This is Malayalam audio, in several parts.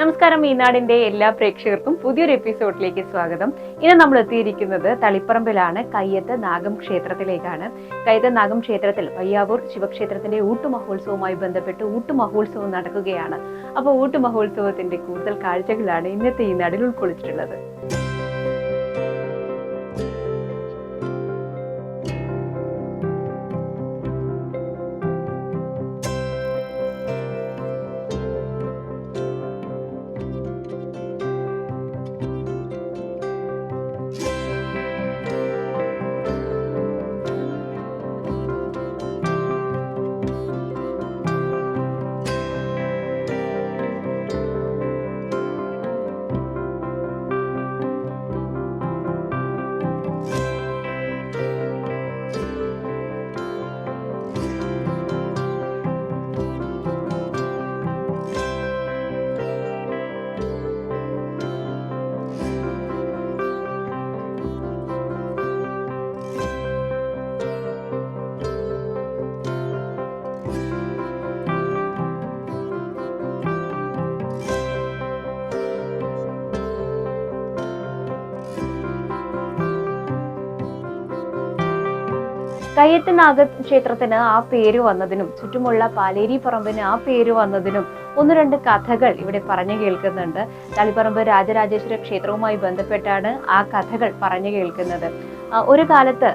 നമസ്കാരം ഈനാടിന്റെ എല്ലാ പ്രേക്ഷകർക്കും പുതിയൊരു എപ്പിസോഡിലേക്ക് സ്വാഗതം. ഇന്ന് നമ്മൾ എത്തിയിരിക്കുന്നത് തളിപ്പറമ്പിലാണ് കയ്യത്ത് നാഗം ക്ഷേത്രത്തിലേക്കാണ്. കയ്യത്ത് നാഗം ക്ഷേത്രത്തിൽ പയ്യാവൂർ ശിവക്ഷേത്രത്തിന്റെ ഊട്ടുമഹോത്സവവുമായി ബന്ധപ്പെട്ട് ഊട്ടുമഹോത്സവം നടക്കുകയാണ്. അപ്പോൾ ഊട്ടുമഹോത്സവത്തിന്റെ കൂടുതൽ കാഴ്ചകളാണ് ഇന്നത്തെ ഈ നാടിൽ ഉൾക്കൊള്ളിച്ചിട്ടുള്ളത്. കയ്യത്ത് നാഗ ക്ഷേത്രത്തിന് ആ പേര് വന്നതിനും ചുറ്റുമുള്ള പാലേരി പറമ്പിന് ആ പേര് വന്നതിനും ഒന്ന് രണ്ട് കഥകൾ ഇവിടെ പറഞ്ഞു കേൾക്കുന്നുണ്ട്. തളിപ്പറമ്പ് രാജരാജേശ്വര ക്ഷേത്രവുമായി ബന്ധപ്പെട്ടാണ് ആ കഥകൾ പറഞ്ഞു കേൾക്കുന്നത്. ഒരു കാലത്ത്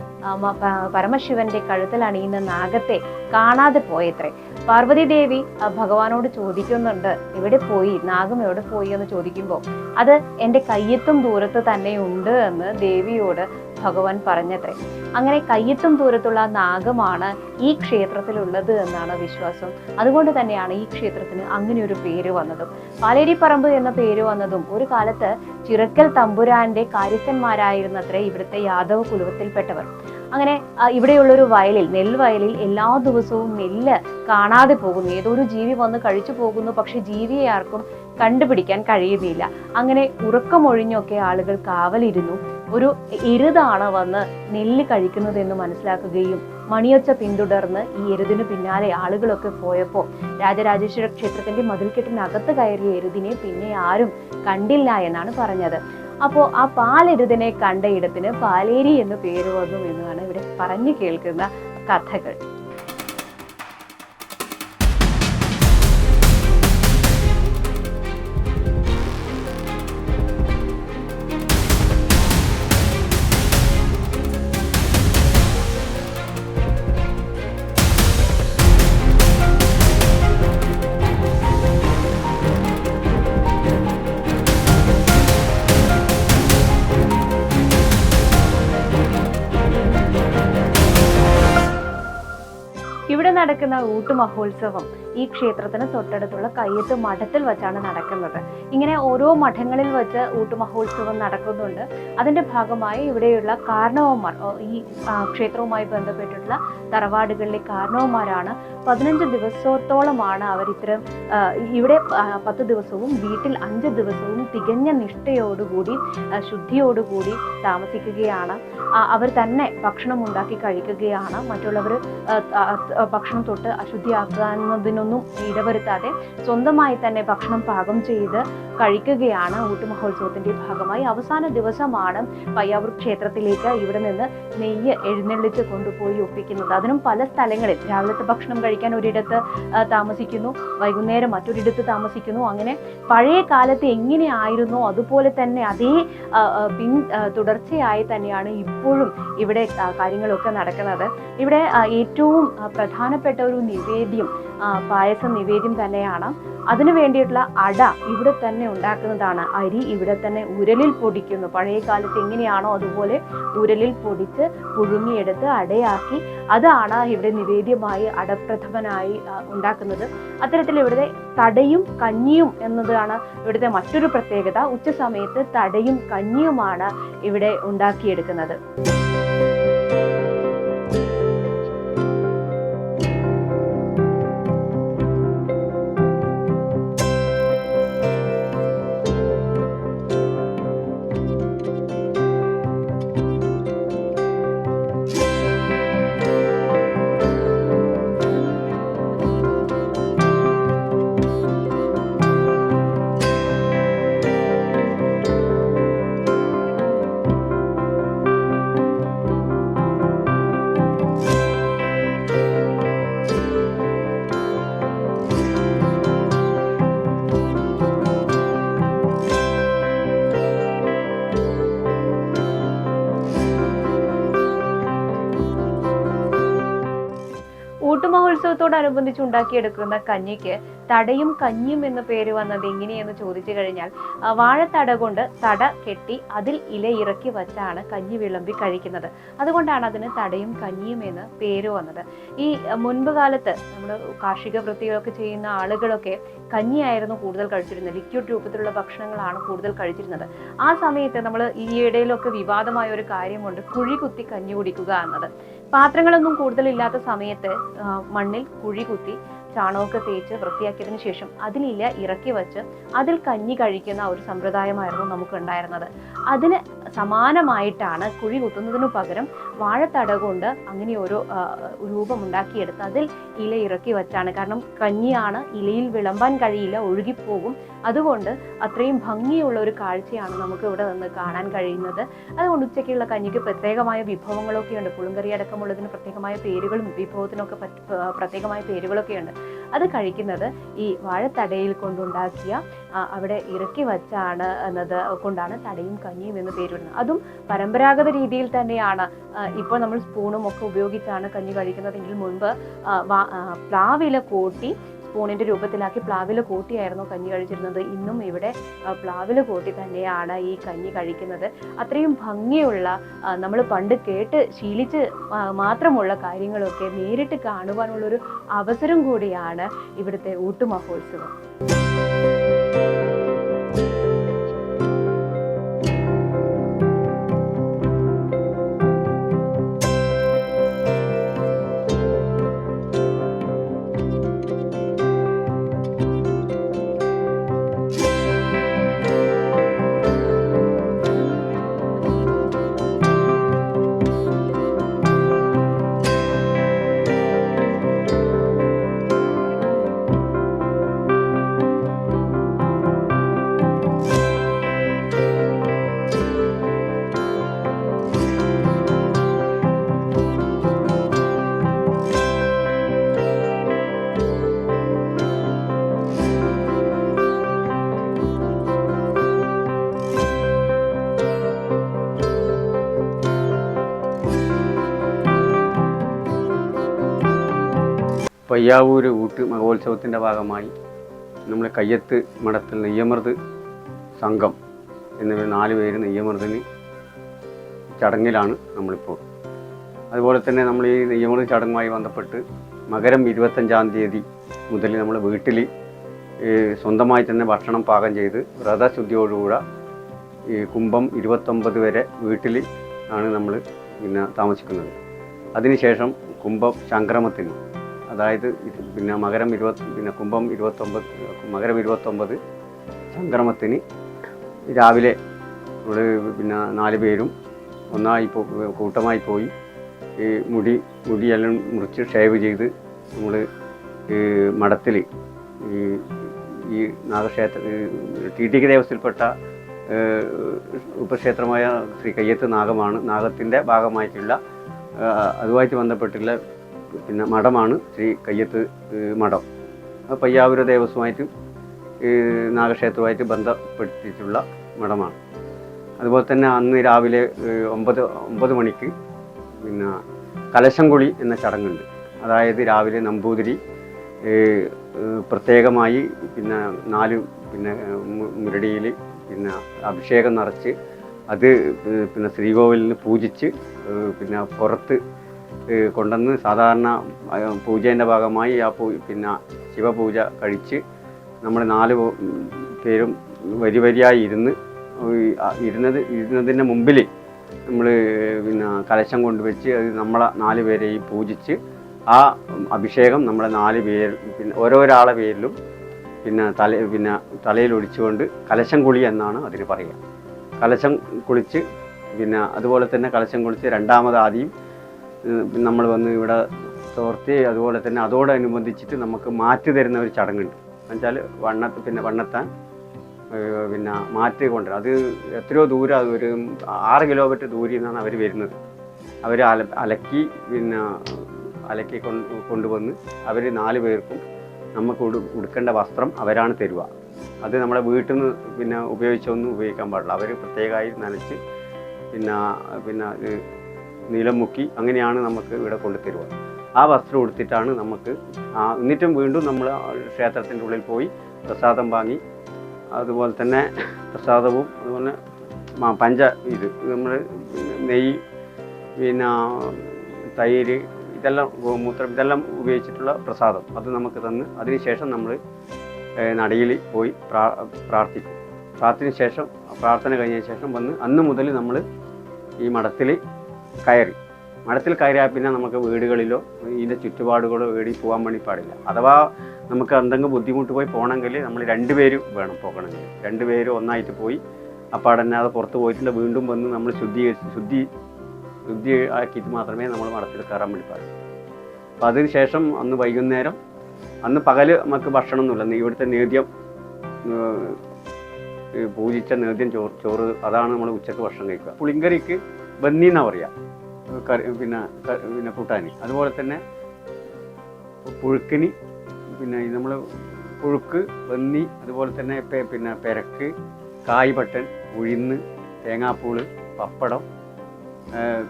പരമശിവന്റെ കഴുത്തിൽ അണിയുന്ന നാഗത്തെ കാണാതെ പോയത്രേ. പാർവതി ദേവി ഭഗവാനോട് ചോദിക്കുന്നുണ്ട് എവിടെ പോയി? നാഗം എവിടെ പോയി? എന്ന് ചോദിക്കുമ്പോൾ അത് എന്റെ കയ്യെത്തും ദൂരത്ത് തന്നെ ഉണ്ട് എന്ന് ദേവിയോട് ഭഗവാൻ പറഞ്ഞത്രേ അങ്ങനെ കയ്യെത്തും ദൂരത്തുള്ള നാഗമാണ് ഈ ക്ഷേത്രത്തിലുള്ളത് എന്നാണ് വിശ്വാസം. അതുകൊണ്ട് തന്നെയാണ് ഈ ക്ഷേത്രത്തിന് അങ്ങനെ ഒരു പേര് വന്നതും. പാലേരിപ്പറമ്പ് എന്ന പേര് വന്നതും ഒരു കാലത്ത് ചിറക്കൽ തമ്പുരാന്റെ കാര്യസ്ഥന്മാരായിരുന്നത്രേ ഇവിടുത്തെ യാദവ കുലുവത്തിൽപ്പെട്ടവർ. അങ്ങനെ ഇവിടെയുള്ളൊരു വയലിൽ നെൽവയലിൽ എല്ലാ ദിവസവും നെല്ല് കാണാതെ പോകുന്നു. ഏതോ ഒരു ജീവി വന്ന് കഴിച്ചു പോകുന്നു പക്ഷെ ജീവിയെ ആർക്കും കണ്ടുപിടിക്കാൻ കഴിയുന്നില്ല. അങ്ങനെ ഉറക്കമൊഴിഞ്ഞൊക്കെ ആളുകൾ കാവലിരുന്നു. ഒരു എരുതാണ് വന്ന് നെല്ല് കഴിക്കുന്നത് എന്ന് മനസ്സിലാക്കുകയും മണിയൊച്ച പിന്തുടർന്ന് ഈ എരുതിന് പിന്നാലെ ആളുകളൊക്കെ പോയപ്പോൾ രാജരാജേശ്വര ക്ഷേത്രത്തിന്റെ മതിൽക്കെട്ടിനകത്ത് കയറിയ എരുതിനെ പിന്നെ ആരും കണ്ടില്ല എന്നാണ് പറഞ്ഞത്. അപ്പോൾ ആ പാലെരുതിനെ കണ്ട ഇടത്തിന് പാലേരി എന്ന് പേര് വന്നു എന്നാണ് ഇവിടെ പറഞ്ഞു കേൾക്കുന്ന കഥകൾ. നടക്കുന്ന ഊട്ട് മഹോത്സവം. ഈ ക്ഷേത്രത്തിന് തൊട്ടടുത്തുള്ള കയ്യത്ത് മഠത്തിൽ വെച്ചാണ് നടക്കുന്നത്. ഇങ്ങനെ ഓരോ മഠങ്ങളിൽ വെച്ച് ഊട്ടുമഹോത്സവം നടക്കുന്നുണ്ട്. അതിന്റെ ഭാഗമായി ഇവിടെയുള്ള കാരണവന്മാർ ഈ ക്ഷേത്രവുമായി ബന്ധപ്പെട്ടിട്ടുള്ള തറവാടുകളിലെ കാരണവന്മാരാണ് പതിനഞ്ച് ദിവസത്തോളമാണ് അവർ ഇത്തരം ഇവിടെ പത്ത് ദിവസവും വീട്ടിൽ അഞ്ച് ദിവസവും തികഞ്ഞ നിഷ്ഠയോടുകൂടി ശുദ്ധിയോടുകൂടി താമസിക്കുകയാണ്. അവർ തന്നെ ഭക്ഷണം ഉണ്ടാക്കി കഴിക്കുകയാണ്. മറ്റുള്ളവർ ഭക്ഷണം തൊട്ട് തൊട്ട് അശുദ്ധിയാക്കാവുന്നതിനൊന്നും ഇടവരുത്താതെ സ്വന്തമായി തന്നെ ഭക്ഷണം പാകം ചെയ്ത് കഴിക്കുകയാണ് ഊട്ടുമഹോത്സവത്തിന്റെ ഭാഗമായി. അവസാന ദിവസമാണ് പയ്യാവൂർ ക്ഷേത്രത്തിലേക്ക് ഇവിടെ നിന്ന് നെയ്യ് എഴുന്നള്ളിച്ച് കൊണ്ടുപോയി ഒപ്പിക്കുന്നത്. അതിനും പല സ്ഥലങ്ങളിൽ രാവിലത്തെ ഭക്ഷണം കഴിക്കാൻ ഒരിടത്ത് താമസിക്കുന്നു. വൈകുന്നേരം മറ്റൊരിടത്ത് താമസിക്കുന്നു. അങ്ങനെ പഴയ കാലത്ത് എങ്ങനെയായിരുന്നോ അതുപോലെ തന്നെ അതേ പിൻ തുടർച്ചയായി തന്നെയാണ് ഇപ്പോഴും ഇവിടെ കാര്യങ്ങളൊക്കെ നടക്കുന്നത്. ഇവിടെ ഏറ്റവും പ്രധാനപ്പെട്ട ഒരു നിവേദ്യം പായസ നിവേദ്യം തന്നെയാണ്. അതിനു വേണ്ടിയിട്ടുള്ള അട ഇവിടെ തന്നെ ഉണ്ടാക്കുന്നതാണ്. അരി ഇവിടെ തന്നെ ഉരലിൽ പൊടിക്കുന്നു. പഴയ കാലത്ത് എങ്ങനെയാണോ അതുപോലെ ഉരലിൽ പൊടിച്ച് പുഴുങ്ങിയെടുത്ത് അടയാക്കി അതാണ് ഇവിടെ നിവേദ്യമായി അടപ്രഥമനായി ഉണ്ടാക്കുന്നത്. അത്തരത്തിൽ ഇവിടുത്തെ തടയും കഞ്ഞിയും എന്നതാണ് ഇവിടുത്തെ മറ്റൊരു പ്രത്യേകത. ഉച്ച സമയത്ത് തടയും കഞ്ഞിയുമാണ് ഇവിടെ ഉണ്ടാക്കിയെടുക്കുന്നത്. ഊട്ടുമഹോത്സവത്തോടനുബന്ധിച്ച് ഉണ്ടാക്കിയെടുക്കുന്ന കഞ്ഞിക്ക് തടയും കഞ്ഞിയും എന്ന പേര് വന്നത് എങ്ങനെയെന്ന് ചോദിച്ചു കഴിഞ്ഞാൽ വാഴത്തട കൊണ്ട് തട കെട്ടി അതിൽ ഇല ഇറക്കി വച്ചാണ് കഞ്ഞി വിളമ്പി കഴിക്കുന്നത്. അതുകൊണ്ടാണ് അതിന് തടയും കഞ്ഞിയും എന്ന് പേര് വന്നത്. ഈ മുൻപ് കാലത്ത് നമ്മുടെ കാർഷിക വൃത്തികളൊക്കെ ചെയ്യുന്ന ആളുകളൊക്കെ കഞ്ഞിയായിരുന്നു കൂടുതൽ കഴിച്ചിരുന്നത്. ലിക്വിഡ് രൂപത്തിലുള്ള ഭക്ഷണങ്ങളാണ് കൂടുതൽ കഴിച്ചിരുന്നത്. ആ സമയത്ത് നമ്മൾ ഈ ഇടയിലൊക്കെ വിവാദമായ ഒരു കാര്യമുണ്ട്. കുഴി കുത്തി കഞ്ഞി കുടിക്കുക എന്നത്. പാത്രങ്ങളൊന്നും കൂടുതലില്ലാത്ത സമയത്ത് മണ്ണിൽ കുഴി കുത്തി ചാണകമൊക്കെ തേച്ച് വൃത്തിയാക്കിയതിന് ശേഷം അതിലില്ല ഇറക്കി വെച്ച് അതിൽ കഞ്ഞി കഴിക്കുന്ന ഒരു സമ്പ്രദായമായിരുന്നു നമുക്ക് ഉണ്ടായിരുന്നത് അതിന് സമാനമായിട്ടാണ് കുഴി കുത്തുന്നതിനു പകരം വാഴത്തട കൊണ്ട് അങ്ങനെ ഒരു രൂപം ഉണ്ടാക്കിയെടുത്ത് അതിൽ ഇല ഇറക്കി വെച്ചാണ്. കാരണം കഞ്ഞിയാണ് ഇലയിൽ വിളമ്പാൻ കഴിയില്ല ഒഴുകിപ്പോകും. അതുകൊണ്ട് അത്രയും ഭംഗിയുള്ള ഒരു കാഴ്ചയാണ് നമുക്ക് ഇവിടെ നിന്ന് കാണാൻ കഴിയുന്നത്. അതുകൊണ്ട് ഉച്ചയ്ക്കുള്ള കഞ്ഞിക്ക് പ്രത്യേകമായ വിഭവങ്ങളൊക്കെ ഉണ്ട് പുളുങ്കറി അടക്കമുള്ളതിന് പ്രത്യേകമായ പേരുകളും വിഭവത്തിനൊക്കെ പ്രത്യേകമായ പേരുകളൊക്കെ ഉണ്ട് അത് കഴിക്കുന്നത് ഈ വാഴത്തടയിൽ കൊണ്ടുണ്ടാക്കിയ അവിടെ ഇറക്കി വച്ചാണ് എന്നത് കൊണ്ടാണ് തടയും കഞ്ഞിയും എന്ന് പേരിടുന്നത്. അതും പരമ്പരാഗത രീതിയിൽ തന്നെയാണ്. ഇപ്പോൾ നമ്മൾ സ്പൂണും ഒക്കെ ഉപയോഗിച്ചാണ് കഞ്ഞി കഴിക്കുന്നതെങ്കിൽ മുൻപ് പ്ലാവില കൂട്ടി സ്പൂണിന്റെ രൂപത്തിലാക്കി പ്ലാവില കൂട്ടിയായിരുന്നു കഞ്ഞി കഴിച്ചിരുന്നത്. ഇന്നും ഇവിടെ പ്ലാവില കൂട്ടി തന്നെയാണ് ഈ കഞ്ഞി കഴിക്കുന്നത്. അത്രയും ഭംഗിയുള്ള നമ്മൾ പണ്ട് കേട്ട് ശീലിച്ച് മാത്രമുള്ള കാര്യങ്ങളൊക്കെ നേരിട്ട് കാണുവാനുള്ളൊരു അവസരം കൂടിയാണ് ഇവിടുത്തെ ഊട്ടുമഹോത്സവം. പയ്യാവൂർ ഊട്ട് മഹോത്സവത്തിന്റെ ഭാഗമായി നമ്മൾ കയ്യത്ത് മഠത്തിൽ നെയ്യമൃത് സംഘം എന്നിവർ നാല് പേര് നെയ്യമൃതിന് ചടങ്ങിലാണ് നമ്മളിപ്പോൾ. അതുപോലെ തന്നെ നമ്മൾ ഈ നെയ്യമൃത് ചടങ്ങുമായി ബന്ധപ്പെട്ട് മകരം ഇരുപത്തഞ്ചാം തീയതി മുതൽ നമ്മൾ വീട്ടിൽ സ്വന്തമായി തന്നെ ഭക്ഷണം പാകം ചെയ്ത് വ്രതശുദ്ധിയോടുകൂടെ ഈ കുംഭം ഇരുപത്തൊമ്പത് വരെ വീട്ടിൽ ആണ് നമ്മൾ പിന്നെ താമസിക്കുന്നത്. അതിനുശേഷം കുംഭം സംക്രമത്തിന് അതായത് പിന്നെ മകരം ഇരുപത്തി പിന്നെ കുംഭം ഇരുപത്തൊമ്പത് മകരം ഇരുപത്തൊമ്പത് സംക്രമത്തിന് രാവിലെ പിന്നെ നാല് പേരും ഒന്നായി പോ കൂട്ടമായി പോയി ഈ മുടി മുടിയെല്ലാം മുറിച്ച് ഷേവ് ചെയ്ത് നമ്മൾ മഠത്തിൽ ഈ ഈ നാഗക്ഷേത്ര ടി ടി ദേവസ്ഥയിൽപ്പെട്ട ഉപക്ഷേത്രമായ ശ്രീ കയ്യത്ത് നാഗമാണ് നാഗത്തിന്റെ ഭാഗമായിട്ടുള്ള അതുമായിട്ട് ബന്ധപ്പെട്ടുള്ള പിന്നെ മഠമാണ് ശ്രീ കയ്യത്ത് മഠം. പയ്യാവൂര ദേവസ്വമായിട്ട് നാഗക്ഷേത്രമായിട്ട് ബന്ധപ്പെട്ടിട്ടുള്ള മഠമാണ്. അതുപോലെ തന്നെ അന്ന് രാവിലെ ഒമ്പത് ഒമ്പത് മണിക്ക് പിന്നെ കലശംകുളി എന്ന ചടങ്ങുണ്ട്. അതായത് രാവിലെ നമ്പൂതിരി പ്രത്യേകമായി പിന്നെ നാല് പിന്നെ മുരടിയിൽ പിന്നെ അഭിഷേകം നിറച്ച് അത് പിന്നെ ശ്രീകോവിലിന് പൂജിച്ച് പിന്നെ പുറത്ത് കൊണ്ടുവന്ന് സാധാരണ പൂജേന്റെ ഭാഗമായി ആ പൂ പിന്നെ ശിവപൂജ കഴിച്ച് നമ്മൾ നാല് പേരും വരി വരിയായി ഇരുന്ന് ഇരുന്നത് ഇരുന്നതിന്റെ മുമ്പിൽ നമ്മൾ പിന്നെ കലശം കൊണ്ടുവച്ച് അത് നമ്മളെ നാല് പേരെയും പൂജിച്ച് ആ അഭിഷേകം നമ്മളെ നാല് പേര് പിന്നെ ഓരോരാളെ പേരിലും പിന്നെ തല പിന്നെ തലയിൽ ഒടിച്ചുകൊണ്ട് കലശം കുളി എന്നാണ് അതിന് പറയുക. കലശം കുളിച്ച് പിന്നെ അതുപോലെ തന്നെ കലശം കുളിച്ച് രണ്ടാമത് ആദ്യം നമ്മൾ വന്ന് ഇവിടെ തോർത്തി അതുപോലെ തന്നെ അതോടനുബന്ധിച്ചിട്ട് നമുക്ക് മാറ്റി തരുന്ന ഒരു ചടങ്ങുണ്ട്. എന്നുവെച്ചാൽ വണ്ണത്ത് പിന്നെ വണ്ണത്താൻ പിന്നെ മാറ്റി കൊണ്ടുവരും അത് എത്രയോ ദൂരം അത് ഒരു ആറ് കിലോമീറ്റർ ദൂരെ നിന്നാണ് അവർ വരുന്നത്. അവർ അല അലക്കി പിന്നെ അലക്കി കൊണ്ട് കൊണ്ടുവന്ന് അവർ നാല് പേർക്കും നമുക്ക് ഉടുക്കേണ്ട വസ്ത്രം അവരാണ് തരുക. അത് നമ്മുടെ വീട്ടിൽ നിന്ന് പിന്നെ ഉപയോഗിച്ചൊന്നും ഉപയോഗിക്കാൻ പാടില്ല. അവർ പ്രത്യേകമായി നനച്ച് പിന്നെ പിന്നെ നീലം മുക്കി അങ്ങനെയാണ് നമുക്ക് ഇവിടെ കൊണ്ടു തരുക ആ വസ്ത്രം ഉടുത്തിട്ടാണ് നമുക്ക് എന്നിട്ടും വീണ്ടും നമ്മൾ ക്ഷേത്രത്തിന്റെ ഉള്ളിൽ പോയി പ്രസാദം വാങ്ങി. അതുപോലെ തന്നെ പ്രസാദവും അതുപോലെ പഞ്ച ഇത് നമ്മൾ നെയ്യ് പിന്നെ തൈര് ഇതെല്ലാം ഗോമൂത്രം ഇതെല്ലാം ഉപയോഗിച്ചിട്ടുള്ള പ്രസാദം അത് നമുക്ക് തന്ന് അതിനുശേഷം നമ്മൾ നടയിൽ പോയി പ്രാ പ്രാർത്ഥിക്കും. പ്രാർത്ഥന ശേഷം പ്രാർത്ഥന കഴിഞ്ഞ ശേഷം വന്ന് അന്ന് മുതൽ നമ്മൾ ഈ മഠത്തിൽ കയറി. മഠത്തിൽ കയറിയാൽ പിന്നെ നമുക്ക് വീടുകളിലോ ഇതിന്റെ ചുറ്റുപാടുകളോ വീടി പോകാൻ വേണ്ടി പാടില്ല. അഥവാ നമുക്ക് എന്തെങ്കിലും ബുദ്ധിമുട്ട് പോയി പോകണമെങ്കിൽ നമ്മൾ രണ്ടുപേരും വേണം പോകണമെങ്കിൽ. രണ്ടുപേരും ഒന്നായിട്ട് പോയി അപ്പാടല്ലാതെ പുറത്ത് പോയിട്ടുണ്ട്. വീണ്ടും വന്ന് നമ്മൾ ശുദ്ധീകരിച്ച് ശുദ്ധി ശുദ്ധി ആക്കിയിട്ട് മാത്രമേ നമ്മൾ മഠത്തിൽ കയറാൻ വേണ്ടി പാടുള്ളൂ. അപ്പോൾ അതിന് ശേഷം അന്ന് വൈകുന്നേരം അന്ന് പകൽ നമുക്ക് ഭക്ഷണമൊന്നുമില്ല. ഇവിടുത്തെ നേദ്യം പൂജിച്ച നേദ്യം ചോറ് ചോറ് അതാണ് നമ്മൾ ഉച്ചയ്ക്ക് ഭക്ഷണം കഴിക്കുക. പുളിങ്കറിക്ക് ബന്നി എന്നാ പറയുക കറി പിന്നെ പിന്നെ കൂട്ടാനി. അതുപോലെ തന്നെ പുഴുക്കിനി പിന്നെ നമ്മൾ പുഴുക്ക് ബന്നി അതുപോലെ തന്നെ പിന്നെ പെരക്ക് കായ്പട്ടൻ ഉഴുന്ന് തേങ്ങാപ്പൂൾ പപ്പടം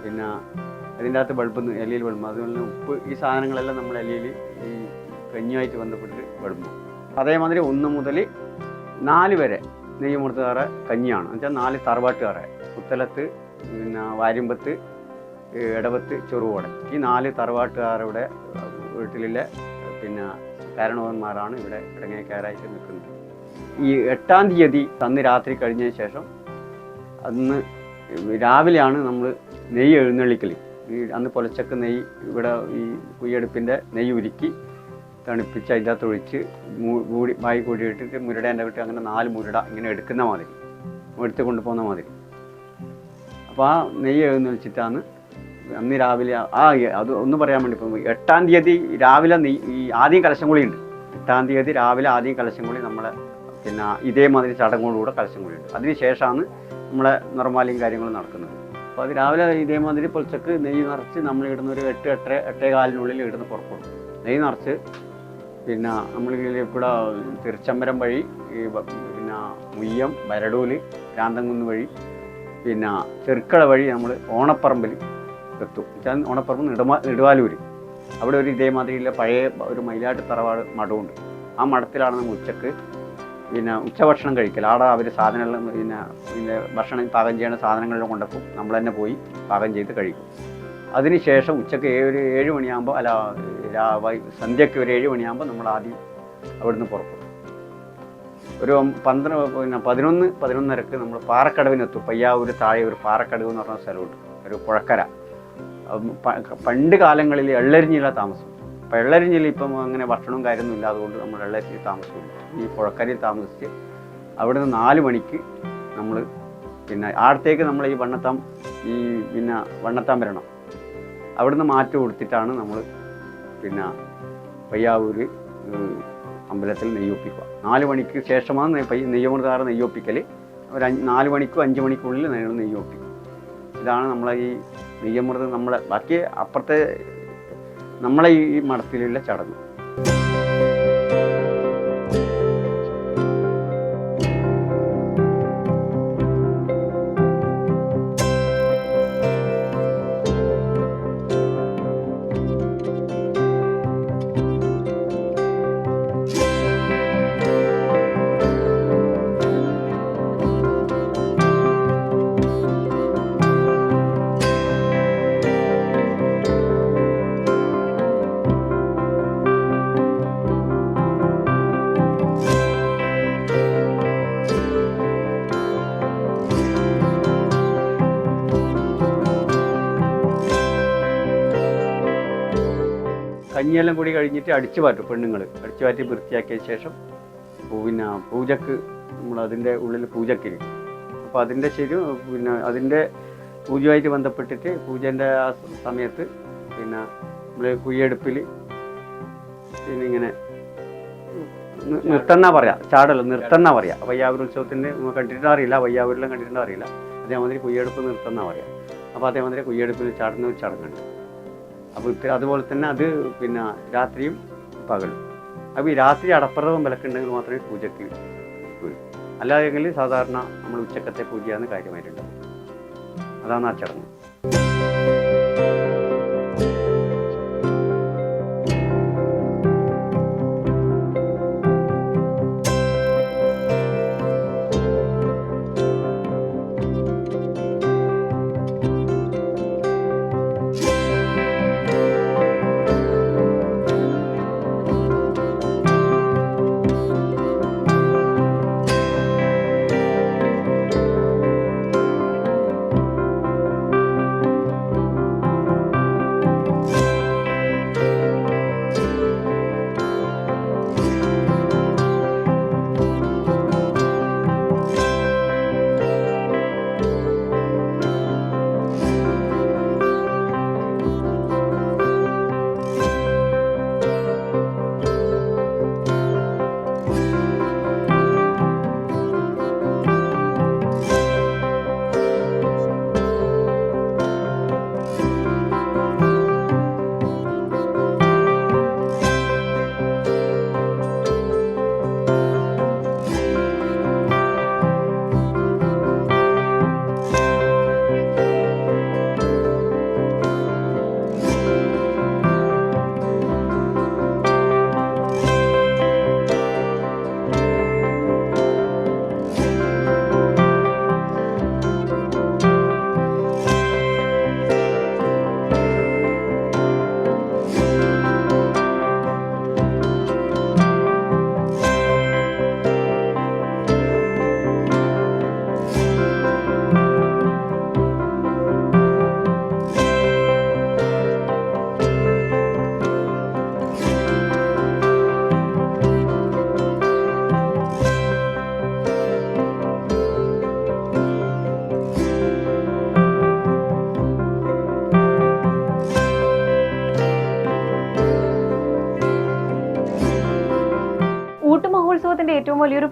പിന്നെ അതിന്റെ അകത്ത് ബൾബ് ഇലയിൽ വിളമ്പും അതുപോലെ ഉപ്പ് ഈ സാധനങ്ങളെല്ലാം നമ്മൾ ഇലയിൽ ഈ കഞ്ഞുമായിട്ട് ബന്ധപ്പെട്ടിട്ട് വിളമ്പും അതേമാതിരി ഒന്ന് മുതൽ നാല് വരെ നെയ്യ് നെയ്യുമുറുത്തുകാരെ കഞ്ഞിയാണ്. എന്നുവെച്ചാൽ നാല് തറവാട്ടുകാരെ. പുത്തലത്ത് പിന്നെ വാര്യമ്പത്ത് ഇടവത്ത് ചെറുകോടൻ ഈ നാല് തറവാട്ടുകാരുടെ വീട്ടിലെ പിന്നെ കാരണവന്മാരാണ് ഇവിടെ ഇടങ്ങേക്കാരായിട്ട് നിൽക്കുന്നത്. ഈ എട്ടാം തീയതി അന്ന് രാത്രി കഴിഞ്ഞതിന് ശേഷം അന്ന് രാവിലെയാണ് നമ്മൾ നെയ്യ് എഴുന്നള്ളിക്കൽ ഈ അന്ന് പൊലച്ചക്ക് നെയ്യ് ഇവിടെ ഈ കുയ്യെടുപ്പിന്റെ നെയ്യ് ഉരുക്കി തണുപ്പിച്ച് അതിന്റെ ഒഴിച്ച് മൂടി വായി കൂടി ഇട്ടിട്ട് മുരടേന്റെ വിട്ട് അങ്ങനെ നാല് മുരട ഇങ്ങനെ എടുക്കുന്ന മാതിരി എടുത്ത് കൊണ്ടുപോകുന്ന മാതിരി. അപ്പോൾ ആ നെയ്യ് എഴുന്നള്ളിച്ചിട്ടാണ് അന്ന് രാവിലെ ആ അത് ഒന്ന് പറയാൻ വേണ്ടി ഇപ്പം എട്ടാം തീയതി രാവിലെ നെയ് ഈ ആദ്യം കലശം കുളിയുണ്ട് എട്ടാം തീയതി രാവിലെ ആദ്യം കലശം കുളി നമ്മളെ പിന്നെ ഇതേമാതിരി ചടങ്ങോടുകൂടെ കലശം കുളിയുണ്ട് അതിന് ശേഷമാണ് നമ്മളെ നിർമ്മാലിയും കാര്യങ്ങളും നടക്കുന്നത്. അപ്പോൾ അത് രാവിലെ ഇതേമാതിരി പൊളിച്ചക്ക് നെയ്യ് നിറച്ച് നമ്മൾ ഇടുന്ന ഒരു എട്ട് എട്ടര എട്ടേ കാലിനുള്ളിൽ ഇടുന്ന പുറപ്പെടും. നെയ്യ് നിറച്ച് പിന്നെ നമ്മൾ ഇവിടെ തിരുച്ചമ്പരം വഴി ഈ പിന്നെ മുയ്യം വരടൂൽ രാന്തംകുന്ന് വഴി പിന്നെ ചെറുക്കള വഴി നമ്മൾ ഓണപ്പറമ്പിൽ എത്തും. വെച്ചാൽ ഓണപ്പറമ്പ് നെടുമാ നെടുവാലൂര്. അവിടെ ഒരു ഇതേമാതിരിയുള്ള പഴയ ഒരു മയിലാട്ട് തറവാട് മഠമുണ്ട്. ആ മഠത്തിലാണ് നമ്മൾ ഉച്ചയ്ക്ക് പിന്നെ ഉച്ചഭക്ഷണം കഴിക്കൽ. ആടെ അവർ സാധനങ്ങൾ പിന്നെ പിന്നെ ഭക്ഷണം പാകം ചെയ്യുന്ന സാധനങ്ങളെല്ലാം കൊണ്ടപ്പോൾ നമ്മൾ തന്നെ പോയി പാകം ചെയ്ത് കഴിക്കും. അതിനുശേഷം ഉച്ചയ്ക്ക് ഒരു ഏഴ് മണിയാകുമ്പോൾ അല്ല സന്ധ്യയ്ക്ക് ഒരു ഏഴ് മണിയാകുമ്പോൾ നമ്മൾ ആദ്യം അവിടുന്ന് പുറപ്പെടും. ഒരു പന്ത്രണ്ട് പിന്നെ പതിനൊന്ന് പതിനൊന്നരക്ക് നമ്മൾ പാറക്കടവിനെത്തും. പയ്യാവൂര് താഴെ ഒരു പാറക്കടവ് എന്ന് പറഞ്ഞ സ്ഥലമുണ്ട്. ഒരു പുഴക്കര. പണ്ട് കാലങ്ങളിൽ എള്ളരിഞ്ഞില്ല താമസം. അപ്പം എള്ളരിഞ്ഞിൽ ഇപ്പം അങ്ങനെ ഭക്ഷണവും കാര്യമൊന്നും ഇല്ല അതുകൊണ്ട് നമ്മൾ എള്ളരിഞ്ഞിൽ താമസമില്ല ഈ പുഴക്കരയിൽ താമസിച്ച് അവിടെ നിന്ന് നാല് മണിക്ക് നമ്മൾ പിന്നെ ആടത്തേക്ക് നമ്മൾ ഈ വണ്ണത്താം ഈ പിന്നെ വണ്ണത്താം വരണം. അവിടുന്ന് മാറ്റി കൊടുത്തിട്ടാണ് നമ്മൾ പിന്നെ പയ്യാവൂർ അമ്പലത്തിൽ നെയ്യൊപ്പിക്കുക. നാല് മണിക്ക് ശേഷമാണ് നെയ്യമൃതാറ നെയ്യൊപ്പിക്കൽ ഒരു അഞ്ച് നാല് മണിക്കും അഞ്ച് മണിക്കുള്ളിൽ നെയ്യും നെയ്യൊപ്പിക്കും. ഇതാണ് നമ്മളെ ഈ നെയ്യമൃതം നമ്മളെ ബാക്കി അപ്പുറത്തെ നമ്മളെ ഈ മഠത്തിലുള്ള ചടങ്ങ്. കഞ്ഞിയെല്ലാം കൂടി കഴിഞ്ഞിട്ട് അടിച്ചു പാറ്റും പെണ്ണുങ്ങൾ അടിച്ചു പാറ്റി വൃത്തിയാക്കിയ ശേഷം പിന്നെ പൂജക്ക് നമ്മൾ അതിന്റെ ഉള്ളിൽ പൂജക്കിരി അപ്പോൾ അതിന്റെ ശരി പിന്നെ അതിന്റെ പൂജയുമായിട്ട് ബന്ധപ്പെട്ടിട്ട് പൂജേന്റെ ആ സമയത്ത് പിന്നെ നമ്മൾ കുയ്യെടുപ്പിൽ പിന്നെ ഇങ്ങനെ നിർത്തന്നാ പറയാ ചാടല്ല നിർത്തന്നാ പറയാ. വയ്യാവൂർ ഉത്സവത്തിന് കണ്ടിട്ട് അറിയില്ല വയ്യാവൂരിലും കണ്ടിട്ടുണ്ടോ അറിയില്ല. അതേമാതിരി കുയ്യെടുപ്പ് നിർത്തന്നാ പറയാം. അപ്പോൾ അതേമാതിരി കുയ്യെടുപ്പിൽ ചാടുന്ന ഒരു ചടങ്ങുണ്ട്. അപ്പോൾ ഇത്ര അതുപോലെ തന്നെ അത് പിന്നെ രാത്രിയും പകലും. അപ്പോൾ ഈ രാത്രി അടപ്പറവും വിലക്കുണ്ടെങ്കിൽ മാത്രമേ പൂജയ്ക്ക് വരൂ. അല്ലാതെങ്കിൽ സാധാരണ നമ്മൾ ഉച്ചക്കത്തെ പൂജയാണ് കാര്യമായിട്ടുണ്ടാവും അതാണ് ആ ചടങ്ങ്.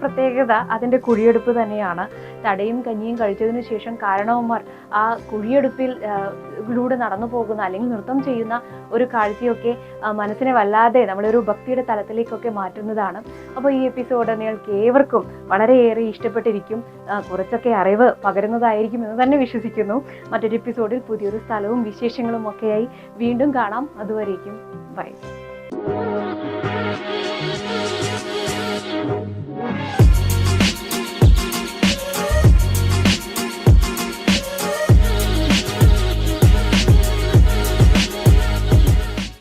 പ്രത്യേകത അതിന്റെ കുഴിയെടുപ്പ് തന്നെയാണ്. തടയും കഞ്ഞിയും കഴിച്ചതിന് ശേഷം കാരണവന്മാർ ആ കുഴിയെടുപ്പിൽ ലൂടെ നടന്നു പോകുന്ന അല്ലെങ്കിൽ നൃത്തം ചെയ്യുന്ന ഒരു കാഴ്ചയൊക്കെ മനസ്സിനെ വല്ലാതെ നമ്മളൊരു ഭക്തിയുടെ തലത്തിലേക്കൊക്കെ മാറ്റുന്നതാണ്. അപ്പോൾ ഈ എപ്പിസോഡ് നിങ്ങൾക്ക് ഏവർക്കും വളരെയേറെ ഇഷ്ടപ്പെട്ടിരിക്കും. കുറച്ചൊക്കെ അറിവ് പകരുന്നതായിരിക്കും എന്ന് തന്നെ വിശ്വസിക്കുന്നു. മറ്റൊരു എപ്പിസോഡിൽ പുതിയൊരു സ്ഥലവും വിശേഷങ്ങളും ഒക്കെയായി വീണ്ടും കാണാം. അതുവരേക്കും ബൈ.